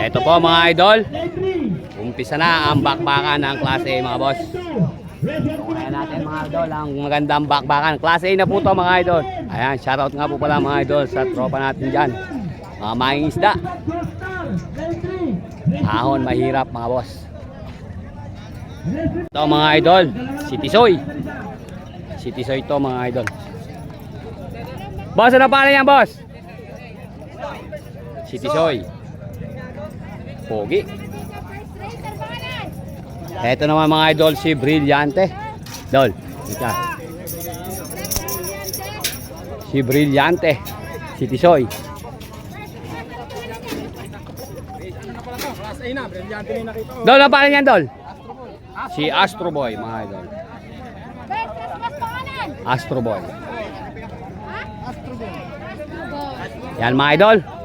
Ito po mga idol. Umpisa na ang bakbakan ng klase A mga boss. Tungayan natin mga idol ang magandang bakbakan. Klase A na po to mga idol. Ayan, shoutout nga po pala mga idol sa tropa natin dyan. Mga maing isda. Ahon, mahirap mga boss. Ito mga idol, si Tisoy. Si Tisoy to mga idol. Boss, ano pala yan boss? Si Tisoy. Pogi. Ito naman mga idol si Brillante. Dol, ika. Si Brillante. Si Tisoy. Dol, ano pangalan yan, Dol? Si Astro Boy, mga idol. Astro Boy. Yan mga idol.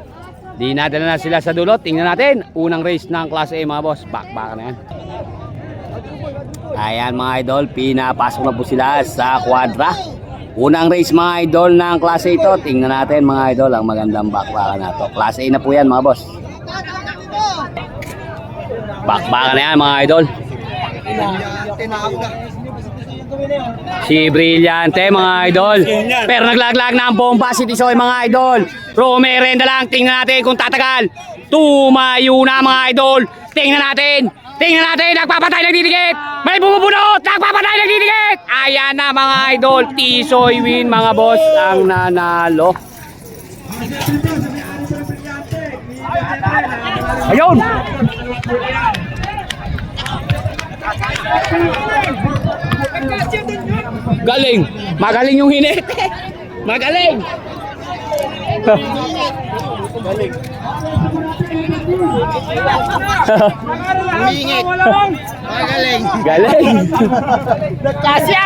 Di nadala na sila sa dulot. Tingnan natin. Unang race ng klase A mga boss. Back-back na yan. Ayan mga idol. Pinapasok na po sila sa quadra. Unang race mga idol ng klase A ito. Tingnan natin mga idol ang magandang back-back na to. Klase A na po yan mga boss. Back-back na yan mga idol. Si Brillante mga idol. Pero naglaglag na ang bomba si Tisoy mga idol. Romerenda lang. Tingnan natin kung tatagal. Tumayo na mga idol. Tingnan natin. Tingnan natin. Nagpapatay nagdidikit. May bumubunot. Nagpapatay nagdidikit. Ayan na mga idol. Tisoy win mga boss ang nanalo. Ayun. Galing. Magaling yung hinete. Magaling. Umingit. Magaling. Galing. Kasya.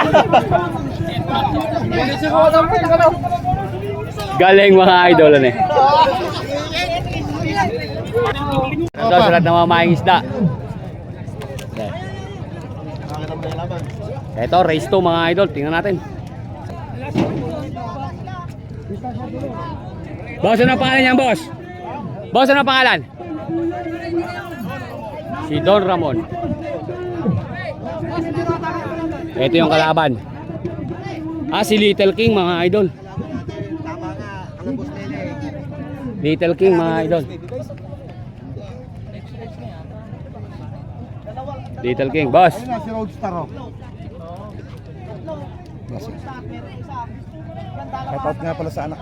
Galing mga idol ano eh. Ito sa lahat ng mga maing isda. Ito, race 2 mga idol. Tingnan natin. Boss, ano ang pangalan niyan, boss? Boss, ano ang pangalan? Si Don Ramon. Ito yung kalaban. Ah, si Little King mga idol. Little King mga idol. Little King, boss. Si Roadstar oh. Shoutout nga pala sa anak.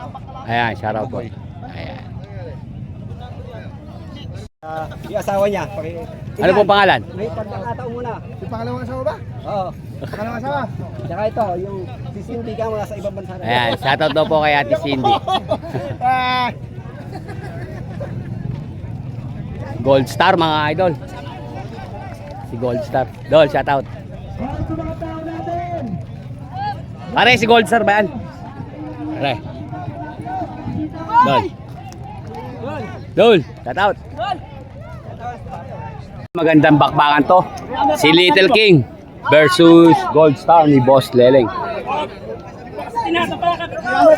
Ayan, shoutout po. Ayan. Ah, yung asawa niya. Paki, Ano po pangalan? May pagkakataon muna. Yung pangalawang asawa ba? Oo. Pangalawang asawa? Tsaka ito, yung si Cindy ka mga sa ibang bansa. Ayan, shoutout daw po kay Ate Cindy. Ah, Gold Star mga idol. Si Gold Star. Dol, shoutout. Pare, si Gold Star ba yan? Pare. Dol. Dol, shoutout. Magandang bakbakan to. Si Little King versus Gold Star ni Boss Leleng.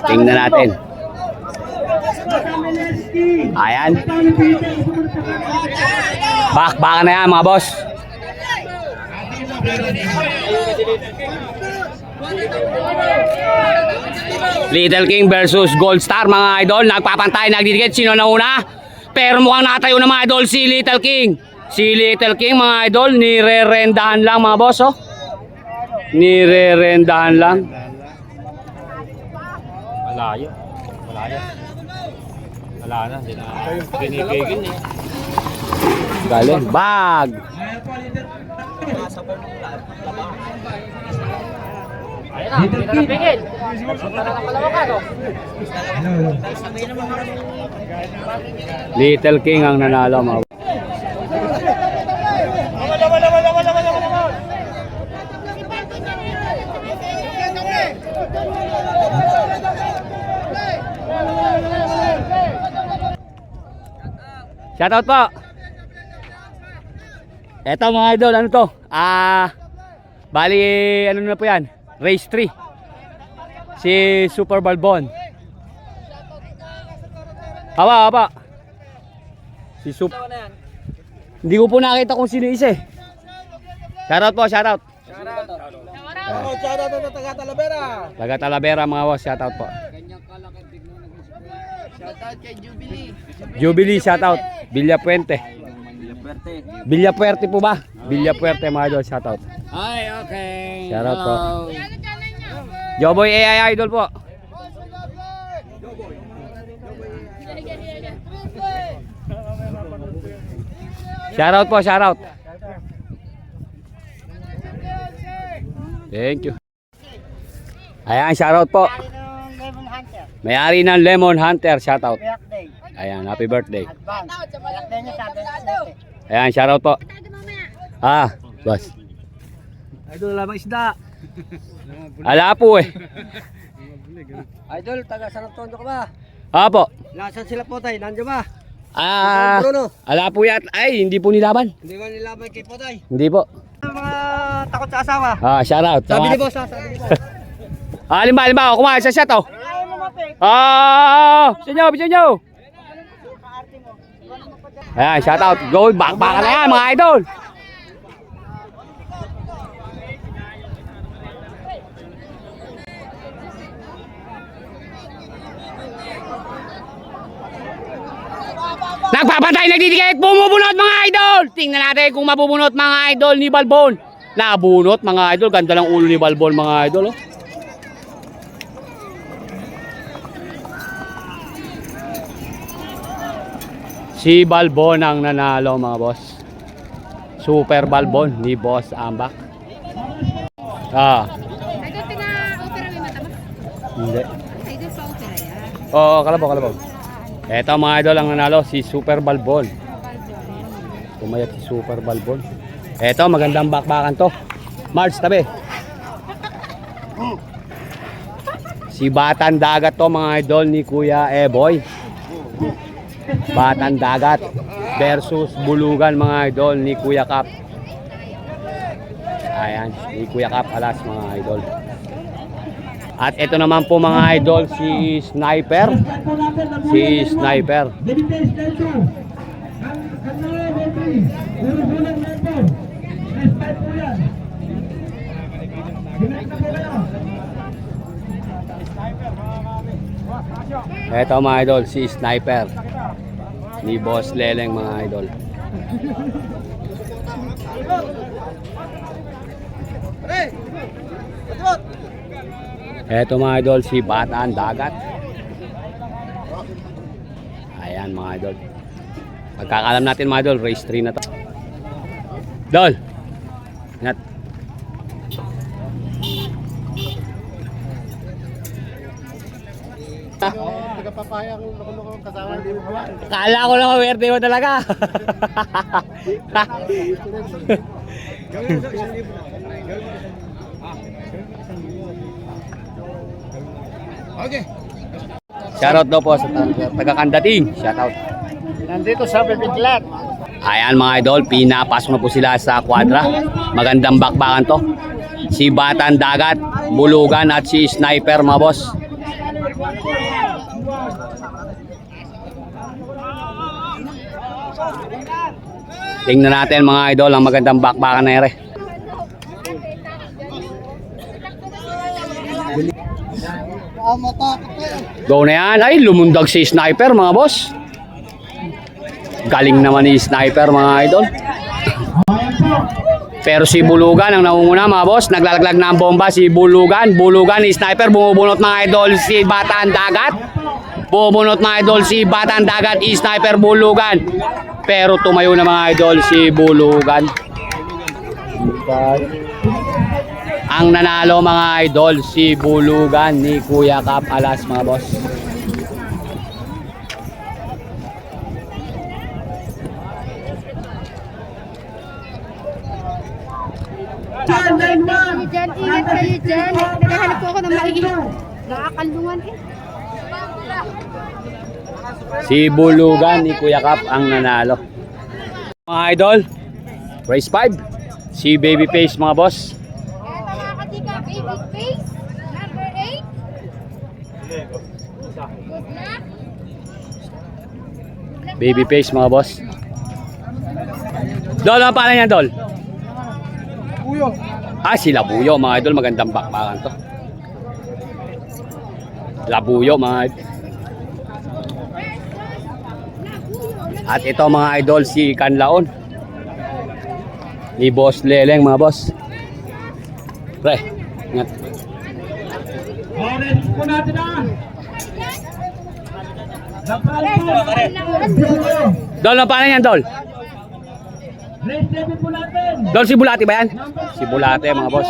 Tingnan natin. Ayan. Bakbakan na yan mga boss. Little King versus Gold Star mga idol. Nagpapantay, nagdidikit. Sino na una? Pero mukhang natayo na mga idol si Little King. Si Little King mga idol, nirerendahan lang mga boss oh. Nirerendahan lang. Malayo. Malayo. Wala na. Hindi na binibigin eh. Galing. Bag. Little King ang nanalo mga Shoutout po. Eto mga idol, ano to? Ah, bali ano na po yan? Race 3. Si Super Balbon. Haba, haba. Si Sup. Hindi ko po nakita kung sino isa eh. Shoutout po, shoutout. Oh, shout out na taga Talavera. Taga Talavera mga boss, shoutout po. Jubilee, shoutout. Villa Puente. Villa Puente po ba? Villa Puente mga idol, shoutout. Ay, okay. Shoutout po. Joboy AI Idol po. Shoutout po, shoutout. Thank you. Ayan, shoutout po. May-ari ng Lemon Hunter, shoutout. Ayan, happy birthday. Ayan, shoutout po. Ah, boss. Idol, lamang isda. Ala po eh. Idol, taga San Antonio ka ba? Apo. Nasaan sila Potay? Nandiyo ba? Ah, Bruno, ala po yat. Ay, hindi po nilaban. hindi ba nilaban kay Potay? Hindi po. Mga takot sa asawa. Ah, shoutout. Sabi ni boss, ah, sabi ni boss. Ah, limba, limba. Kumain sa shot, oh. Ah, bisa nyo, bisa nyo. Ayan, shout out. Go, bakbakan na yan, mga idol. Nagpapatay, nagdidikit, bumubunot mga idol. Tingnan natin kung mabubunot mga idol ni Balbon. Nabunot mga idol, ganda lang ulo ni Balbon mga idol. Oh. Si Balbon ang nanalo mga boss. Super Balbon ni Boss Ambak. Ah, mo? hindi. Oo, kalabaw, kalabaw. Eto mga idol ang nanalo, si Super Balbon. Pumayat si Super Balbon. Eto, magandang bakbakan to. March, tabi. Si Batan Dagat to mga idol ni Kuya Eboy. Batan Dagat versus Bulugan mga idol ni Kuya Kap. Ayan, ni Kuya Kap alas mga idol. At ito naman po mga idol si Sniper. Si Sniper. Ito mga idol, si Sniper. Ni Boss Leleng mga idol. Ito mga idol, si Bataan Dagat. Ayan mga idol. Pagkakalam natin mga idol, race 3 na to. Dol! Ingat. Tagapapayang kasama hindi mo kawan. Kala ko lang awerte mo talaga. Okay. Shoutout daw po sa taga- taga-Kandating. Shoutout. Nandito sa Bibiglat. Ayan mga idol, pinapasok na po sila sa kwadra. Magandang bakbakan to. Si Batan Dagat, Bulugan at si Sniper mga boss. Tingnan natin mga idol ang magandang bakbakan na ere. Go na yan. Ay, lumundag si Sniper mga boss. Galing naman ni Sniper mga idol. Pero si Bulugan ang naunguna mga boss. Naglalaglag na ang bomba si Bulugan. Bulugan ni Sniper. Bumubunot mga idol si Bataan Dagat. Bumubunot mga idol si Bataan Dagat. I Sniper Bulugan. Pero tumayo na mga idol si Bulugan. Ang nanalo mga idol si Bulugan ni Kuya Kap Alas mga boss. Dyan, ingat kayo dyan. Naghahanap po ako ng maiging nakakalungan eh. Si Bulugan ni Kuya Kap ang nanalo. Mga idol, race 5. Si Babyface mga boss. Kaya nakakatika, baby face, number 8. Good luck. Babyface mga boss. Dol, ano pangalan niyan, Dol? Puyo. Ah, si Labuyo, mga idol. Magandang bakbakan to. Labuyo, mga idol. At ito, mga idol, si Kanlaon. Ni Boss Leleng, mga boss. Pre, ingat. Dol, ano pangalan niyan, Dol? Dol, si Bulati ba yan? Si Bulati, mga boss.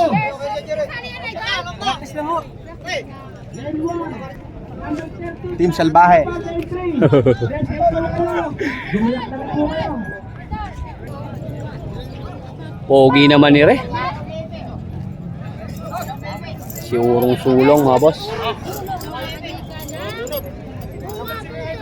Team Salbahe. Pogi naman ni Re. Si Urong Sulong, mga boss. Ayan na mga kachika, release ka.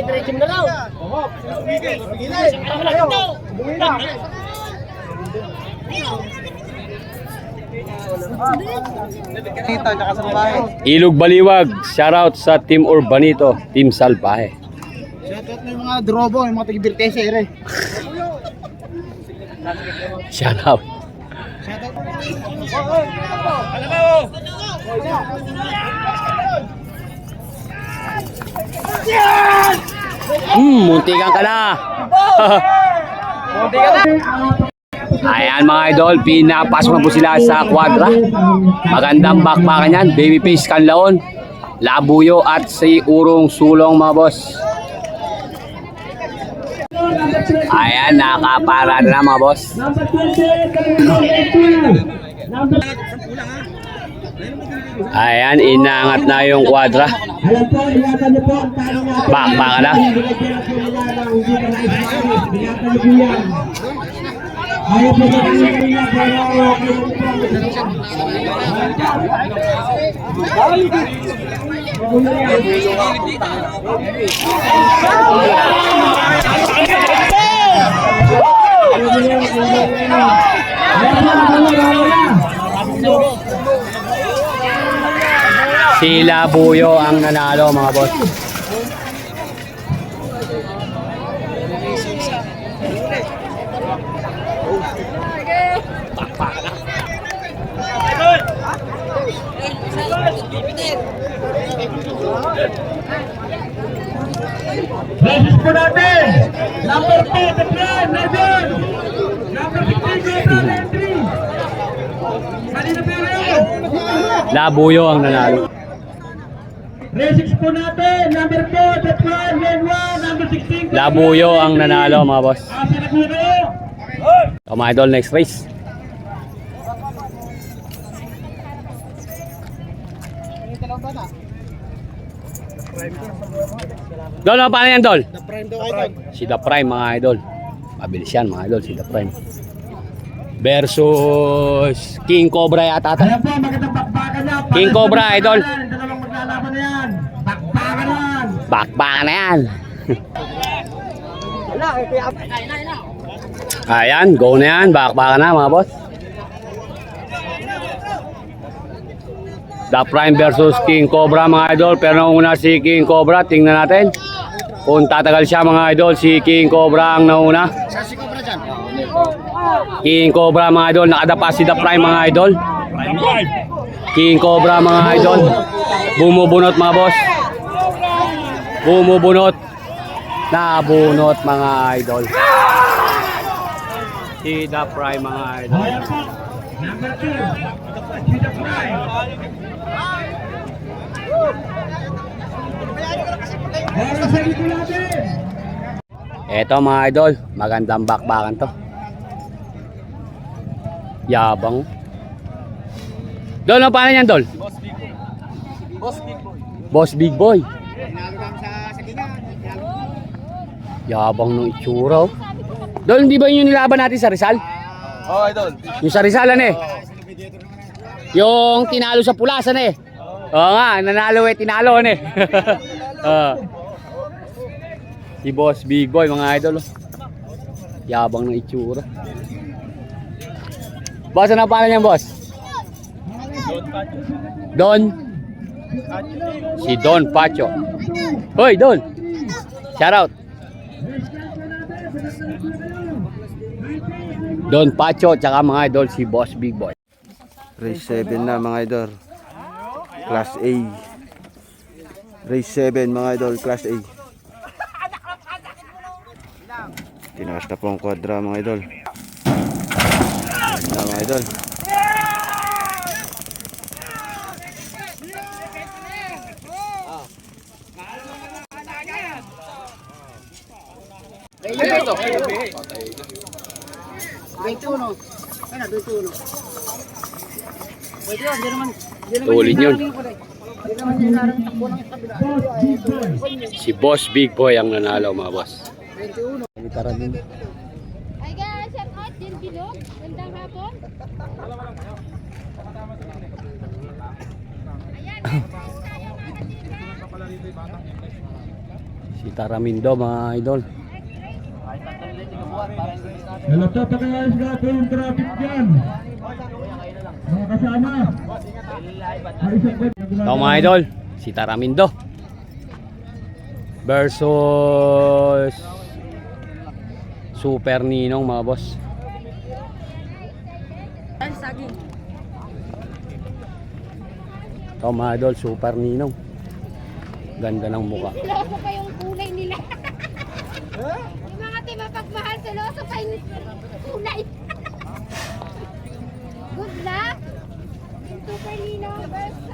Bulati. Tita, tsaka Salbahe. Ilog Baliwag, shoutout sa Team Urbanito, Team Salbahe. Shoutout na yung mga drobo, yung mga tigibirtese, ere. Shoutout. Hmm, muntikan ka na. Ayan mga idol, pinapasok na po sila sa kwadra. Magandang bakbakan yan, babyface kanlaon, labuyo at si urong sulong mga boss. Ayan, nakapara na mga boss. Ayan, inangat na yung kwadra. Bakbakan na. Si Labuyo ang nanalo mga boss. Po natin. Number 2, the plan, Nervin. Number 15, Gabriel entry. Labuyo ang nanalo. Po natin. Number 4, the plan, Len 1. Number 16, Labuyo ang nanalo mga boss. Asa na po kayo? O mga idol, next race. Dol, ano paano yan, Dol? The prime daw idol. Si The Prime, mga idol. Mabilis yan, mga idol, si The Prime. Versus King Cobra yata. King Cobra, idol. Dalawang maglalaban na yan. Bakbakan na yan. Bakbakan na yan. Ayan, go na yan. Bakbakan na, mga boss. The Prime versus King Cobra, mga idol. Pero nauna si King Cobra, tingnan natin. Kung tatagal siya, mga idol, si King Cobra ang nauna. King Cobra, mga idol. Nakadapa si The Prime, mga idol. King Cobra, mga idol. Bumubunot, mga boss. Bumubunot. Nabunot, mga idol. Si The Prime, mga idol. Ayan po. Number 2, Judah Prime. Para sa dito natin. Eto mga idol, magandang bakbakan to. Yabang. Dol, ano pangalan yan, Dol? Boss Big Boy. Boss Big Boy. Nalagam sa sagingan. Yabang ng itsura. oh. Dol, hindi ba yun yung nilaban natin sa Rizal? Oh, idol. Yung sa Rizal, ano eh? Yung tinalo sa pulasan eh. Oo nga, nanalo eh, tinalo eh. Ah. si Boss Big Boy, mga idol. oh. Yabang ng itsura. Boss, ano ang pangalan niyan, boss? Don. Si Don Pacho. Hoy, Don. Shout out. Don Pacho, tsaka mga idol, si Boss Big Boy. Race 7 na mga idol. Class A. Race 7 mga idol, Class A. Tinaas na po ang kwadra mga idol. Na mga idol. Tulid yun. Si Boss Big Boy ang nanalo mga boss. Tara din. Ay, guys, shout out din bilog. Gandang hapon. Si Taramindo mga idol. Nalata pa kaya sa yung traffic dyan. Mga kasama. Ito mga idol, si Taramindo. Versus Super Ninong mga boss. Ito mga idol, Super Ninong. Ganda ng muka. Loso pa yung kulay nila. yung mga timapagmahal sa loso pa yung kulay. Good luck. Super nino versus.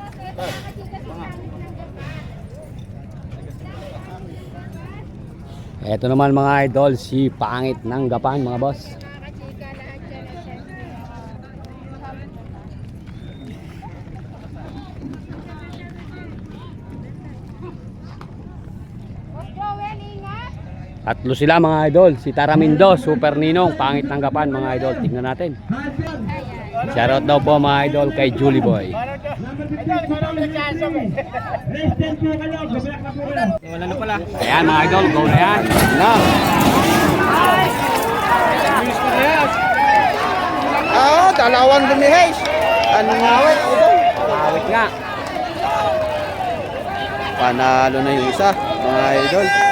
Ito naman mga idol, si Pangit ng Gapan mga boss. Mga kachika lahat dyan. at syempre. Boss Joel, ingat. Tatlo sila mga idol, si Taramindo, Super Ninong, Pangit ng Gapan mga idol. Tingnan natin. Shoutout daw po mga idol kay Julie Boy. Ayan mga idol, go na yan. Na. Ah, dalawang lumihays. Anong awit? Awit nga. Panalo na yung isa, mga idol.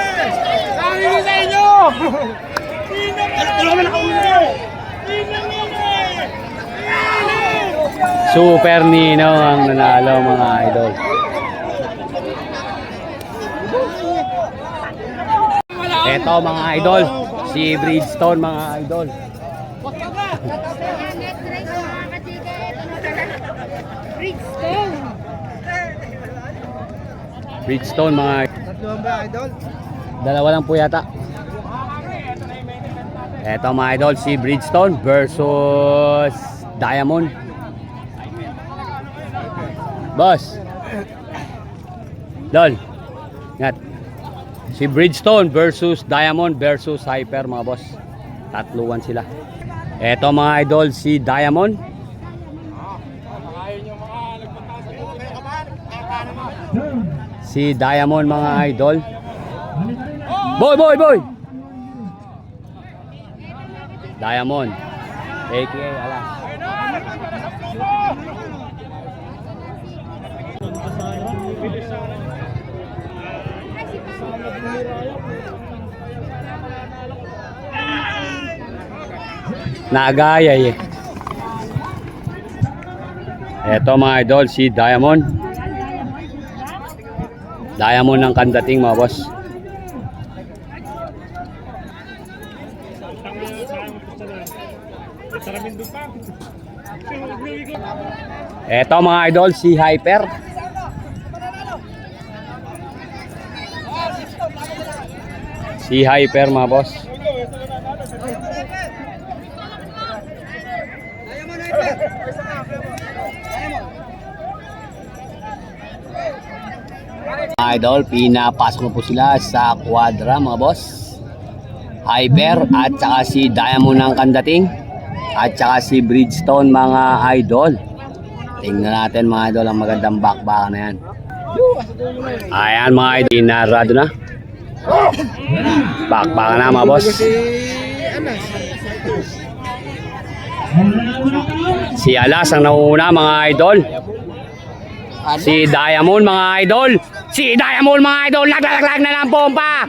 Super Ninong ang nanalo mga idol. Ito mga idol, si Bridgestone mga idol. Mga. Bridgestone. Bridgestone mga Tatlo ba, idol? Dalawa lang po yata. Eto mga idol, si Bridgestone versus Diamond. Boss. Dol. Ngat. Si Bridgestone versus Diamond versus Hyper mga boss. Tatluan sila. Eto mga idol, si Diamond. Si Diamond mga idol. Boy, boy, boy! Diamond. AKA Alas. Naagayay eh. Eto mga idol, si Diamond. Diamond ng kandating mga boss. Eto mga idol, si Hyper. Si Hyper mga boss. Mga idol, pinapasok na po sila sa quadra mga boss. Hyper at saka si Diamond ng kandating at saka si Bridgestone mga idol. Tingnan natin mga idol ang magandang bakbaka na yan. Ayan mga idol, inarado na. Bakbaka na mga boss. Si Alas ang nauna mga idol. Si Diamond mga idol. Si Diamond mga idol naglalaglag na ng bomba.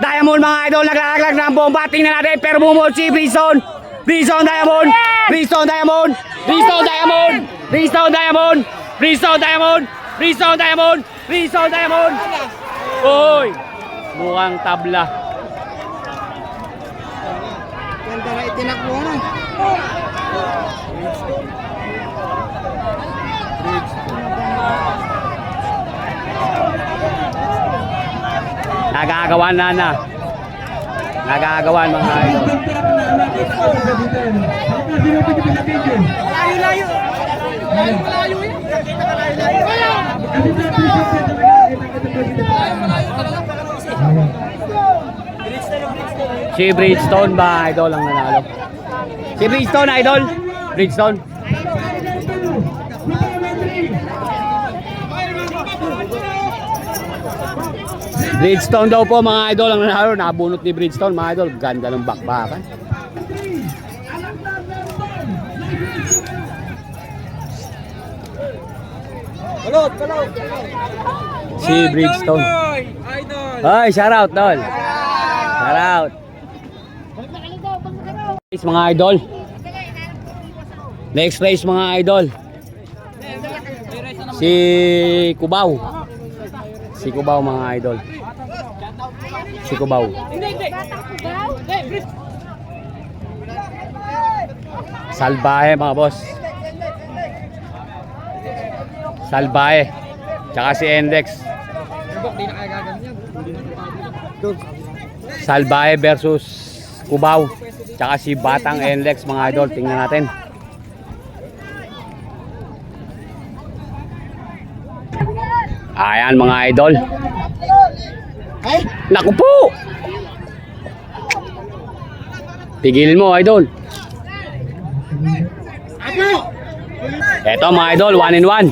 Diamond mga idol naglalaglag na ng bomba. Tingnan natin pero bumul si Brison. Brison Diamond. Brison Diamond. Brison Diamond. Brison Diamond. Brison Diamond. Brison Diamond. Brison Diamond. Uy. Mukhang tabla. Ganda na itinakbo na. Nagagawan na na. Nagagawan mga idol. Si Bridgestone ba idol ang nanalo? Si Bridgestone idol? Bridgestone? Bridgestone daw po mga idol ang nanalo. Nabunot ni Bridgestone mga idol. Ganda ng bakbakan. Si Bridgestone. Ay, shout out tol. Shout out. Guys, mga idol. Next race mga idol. Si Kubaw. Si Kubaw mga idol. Si Kubaw. Salbahe mga boss. Salbahe. Tsaka si Endex. Salbahe versus Kubaw. Tsaka si Batang Endex mga idol. Tingnan natin. Ayan mga idol. Naku po! Tigilin mo idol. Eto mga idol, one in one.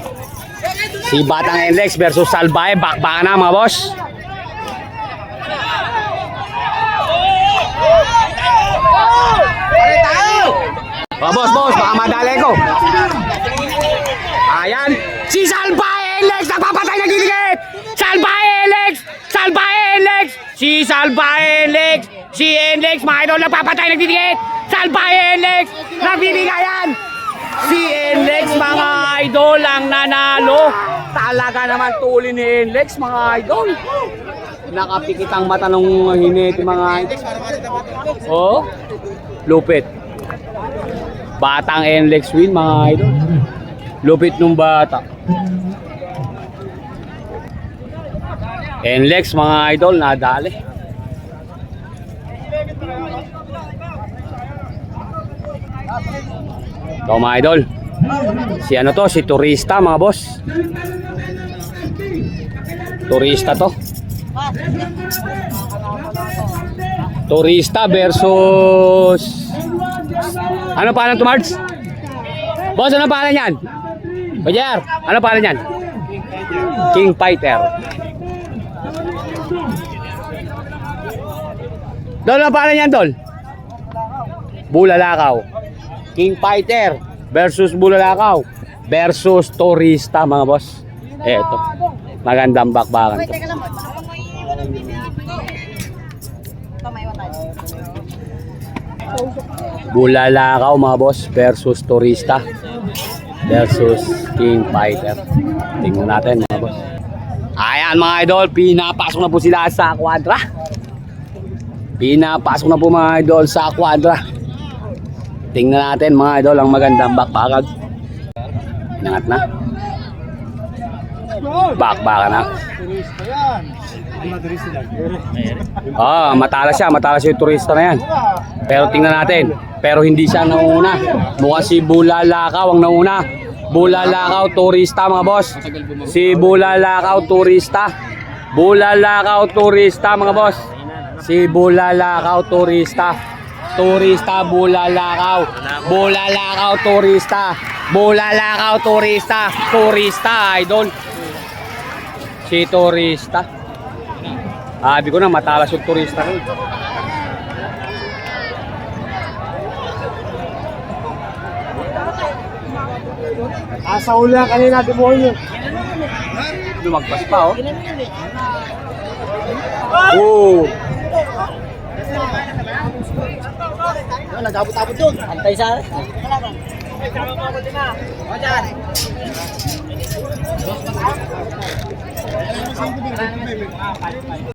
Si Batang Endex versus Salbahe. Bakbaka na mga boss. Oh, boss, boss, baka madali ko. Ayan, si Salbahe Endex nagpapatay ng gigit! Salbahe Endex! Salbahe Endex! Si Salbahe Endex! Si Endex, mga idol, nagpapatay ng gigit! Salbahe Endex! Nagbibigayan! Si Endex, mga idol, ang nanalo. Talaga naman tuli ni Endex, mga idol. Nakapikit ang mata ng hinete, mga idol. Oh, lupit. Batang Enlex win mga idol. Lupit nung bata. Enlex mga idol nadali. Ito mga idol. Si ano to? Si turista mga boss. Turista to. Turista versus ano pangalan to, Mards? Boss, ano pangalan yan? Bajar, ano pangalan yan? King Fighter. Dol, ano pangalan yan, Dol? Bulalakaw. King Fighter versus Bulalakaw versus Turista, mga boss. Eto. Magandang bakbakan to. Bulalakaw mga boss versus Turista versus King Fighter. Tingnan natin mga boss. Ayan mga idol, pinapasok na po sila sa kwadra. Pinapasok na po mga idol sa kwadra. Tingnan natin mga idol ang magandang bakbakag. Inangat na. Bakbaka na. Ah, matalas siya, matalas yung turista na yan. Pero tingnan natin. Pero hindi siya nauna. Mukha si Bulalakaw ang nauna. Bulalakaw turista mga boss. Si Bulalakaw turista. Bulalakaw turista mga boss. Si Bulalakaw turista. Turista Bulalakaw. Bulalakaw turista. Bulalakaw, turista. Turista, idol. Si turista. Sabi ko na, matalas yung turista ko. Asa ula kanina demonyo. Lumagpas pa, oh. Oh. Nagabot-abot doon. Antay sa...